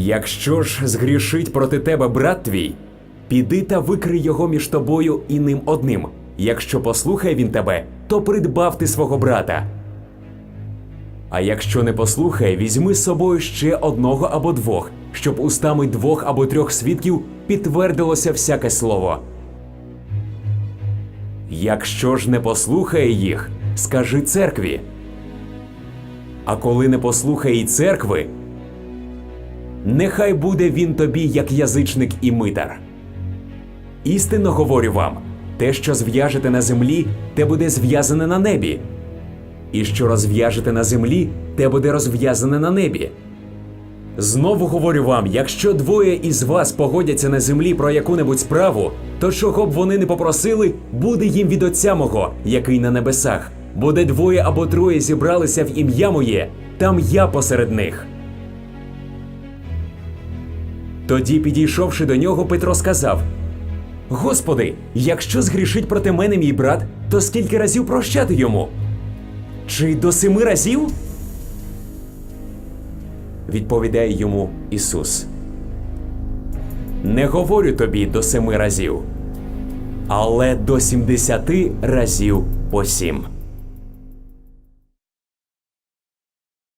Якщо ж згрішить проти тебе брат твій, піди та викрий його між тобою і ним одним. Якщо послухає він тебе, то придбав ти свого брата. А якщо не послухає, візьми з собою ще одного або двох, щоб устами двох або трьох свідків підтвердилося всяке слово. Якщо ж не послухає їх, скажи церкві. А коли не послухає й церкви, нехай буде він тобі як язичник і митар. Істинно говорю вам: те, що зв'яжете на землі, те буде зв'язане на небі, і що розв'яжете на землі, те буде розв'язане на небі. Знову говорю вам: якщо двоє із вас погодяться на землі про яку-небудь справу, то чого б вони не попросили, буде їм від Отця мого, який на небесах. Бо де двоє або троє зібралися в ім'я моє, там я посеред них. Тоді, підійшовши до нього, Петро сказав: Господи, якщо згрішить проти мене мій брат, то скільки разів прощати йому? Чи до семи разів? Відповідає йому Ісус. Не говорю тобі до семи разів, але до сімдесяти разів по сім.